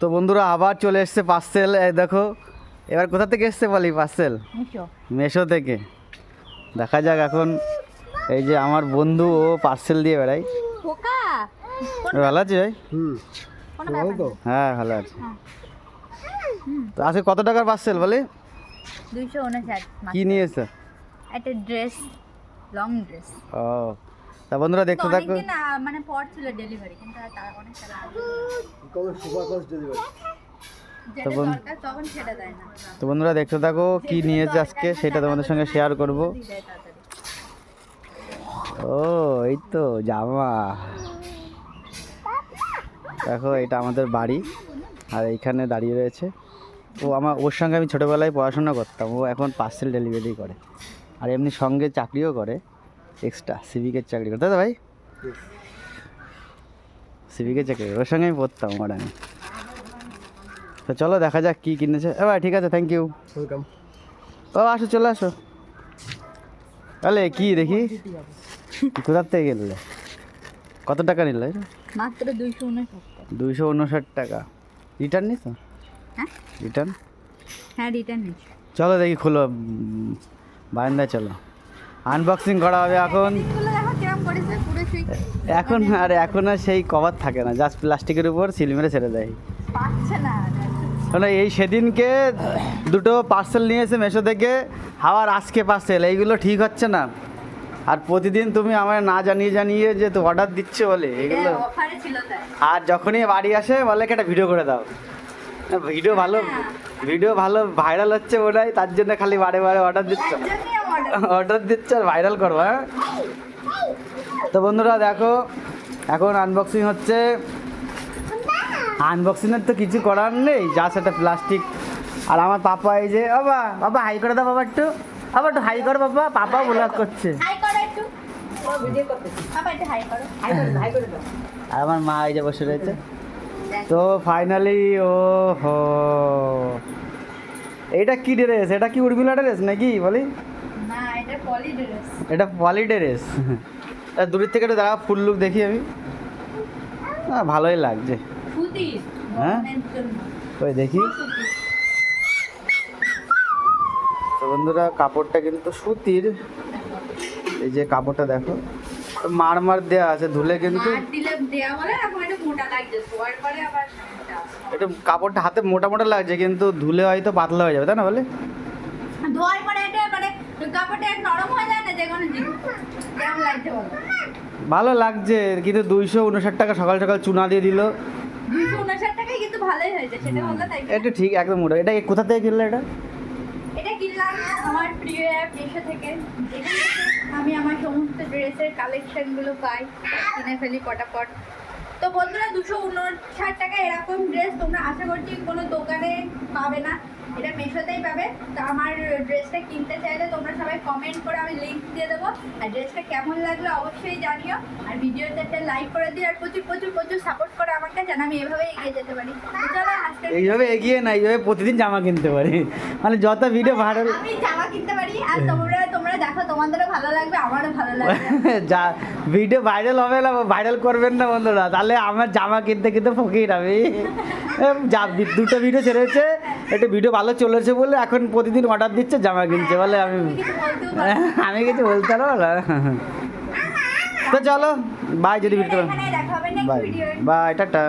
তো বন্ধুরা আবার চলে এসছে পার্সেল এই দেখো। এবার কোথা থেকে এসছে বলি পার্সেল মেশো থেকে। দেখা যাক এখন এই যে আমার বন্ধু ও পার্সেল দিয়ে বেড়াই ভালো আছে ভাই? কোনো ব্যাপার হ্যাঁ ভালো আছে। হ্যাঁ। তো আজকে কত টাকার পার্সেল বলে? কি নিয়ে এসছে একটা ড্রেস লং ড্রেস ও। তা বন্ধুরা দেখতে থাকো। মানে পর ছিল ডেলিভারি কিন্তু তার অনেক না। তো বন্ধুরা দেখতে থাকো কি নিয়েছে আজকে সেটা তোমাদের সঙ্গে শেয়ার করব। ও এই তো জামা। দেখো এটা আমাদের বাড়ি আর এইখানে দাঁড়িয়ে রয়েছে। ও আমার ওর সঙ্গে আমি ছোটোবেলায় পড়াশোনা করতাম ও এখন পার্সেল ডেলিভারি করে। আর এমনি সঙ্গে চাকরিও করে। এক্সট্রা সিভিকের চাকরি করে তাই তো ভাই সিভিকের চাকরি ওর সঙ্গে আমি পড়তাম ওর আমি তো চলো দেখা যাক কী কিনেছে। এ ভাই ঠিক আছে থ্যাংক ইউ ওয়েলকাম ও আসো চলে আসো। তাহলে কি দেখি? কোথার থেকে গেলে কত টাকা নিল? মাত্র দুইশো উনষাট দুইশো উনষাট টাকা। রিটার্ন নিস হ্যাঁ। রিটার্ন হ্যাঁ রিটার্ন নিচ্ছি। চলো দেখি খুলো। বারান্দায় চলো। আনবক্সিং করা হবে এখন। এখন আর এখন আর সেই কভার থাকে না জাস্ট প্লাস্টিকের উপর সিল মেরে ছেড়ে দেয়। মানে এই সেদিনকে দুটো পার্সেল নিয়েছে মেশো থেকে হাওয়ার আজকে পার্সেল এইগুলো ঠিক হচ্ছে না। আর প্রতিদিন তুমি আমার না জানিয়ে জানিয়ে যে তো অর্ডার দিচ্ছে বলে এগুলো আর যখনই বাড়ি আসে, বলে একটা ভিডিও করে দাও। ভিডিও ভালো ভিডিও ভালো ভাইরাল হচ্ছে ওটাই তার জন্য খালি বারে বারে অর্ডার দিচ্ছ। অর্ডার দিচ্ছ আর ভাইরাল করব হ্যাঁ? তো বন্ধুরা দেখো এখন আনবক্সিং হচ্ছে। আনবক্সিংয়ের তো কিছু করার নেই যা সেটা প্লাস্টিক আর আমার পাপা এই যে বাবা বাবা হাই করে দাও বাবা একটু। বাবা একটু হাই করো বাবা পাপা ব্লগ করছে। আর আমার মা এই যে বসে রয়েছে। তো ফাইনালি ও হো এটা কি ড্রেস এটা কি উর্মিলা ড্রেস নাকি? বলি। এটা পলি ড্রেস এটা দূরের থেকে একটু দাঁড়া ফুল লুক দেখি আমি। না ভালোই লাগছে। হ্যাঁ? ওই দেখি। তো বন্ধুরা কাপড়টা কিন্তু সুতির। এই যে কাপড়টা দেখো। মার মার দেওয়া আছে ধুলে কিন্তু মার দিলে দেয়া বলে এখন একটু মোটা লাগছে ধোয়ার পরে আবার সমস্যা। এটা কাপড়টা হাতে মোটা মোটা লাগছে কিন্তু ধুলে হয়তো পাতলা হয়ে যাবে তাই না বলে? ধোয়ার পরে এটা মানে কাপড়টা একটু নরম হয়ে যায় না যে কোনো জিনিস কেমন লাগছে বলো ভালো লাগছে কিন্তু দুইশো উনষাট টাকা সকাল সকাল চুনা দিয়ে দিল। দুইশো উনষাট টাকায় কিন্তু ভালোই হয়েছে সেটা বলল তাই এটা ঠিক একদম মোটা। এটা কোথা থেকে কিনলে এটা? এটা কিনলাম আমার প্রিয় অ্যাপ এসে থেকে। আমি আমার সমস্ত ড্রেসের কালেকশনগুলো পাই কিনে ফেলি পটাপট। তো বন্ধুরা দুশো উনষাট টাকা এরকম ড্রেস তোমরা আশা করছি কোনো দোকানে পাবে না। এটা মেশোতেই পাবে। তো আমার ড্রেসটা কিনতে চাইলে তোমরা সবাই কমেন্ট করে আমি লিঙ্ক দিয়ে দেবো। আর ড্রেসটা কেমন লাগল অবশ্যই জানিও। আর ভিডিওতে একটা লাইক করে দিও। আর প্রচুর প্রচুর প্রচুর সাপোর্ট করে আমাকে যেন আমি এভাবে এগিয়ে যেতে পারি। চলো আজকে এইভাবে এগিয়ে না এইভাবে প্রতিদিন জামা কিনতে পারি। মানে যত ভিডিও ভালো আমি জামা কিনতে পারি। আর তোমরা দেখো তোমাদেরও ভালো লাগবে আমারও ভালো লাগবে। যা ভিডিও ভাইরাল হবে না ভাইরাল করবেন না বন্ধুরা। তাহলে আমার জামা কিনতে কিনতে ফকির আমি। যা দুটো ভিডিও ছেড়েছে একটা ভিডিও ভালো চলেছে বলে এখন প্রতিদিন অর্ডার দিচ্ছে জামা কিনছে বলে আমি। আমি কিছু বলতে পারব না? তো চলো বাই যদি ভিডিও বাই বাই টাটা।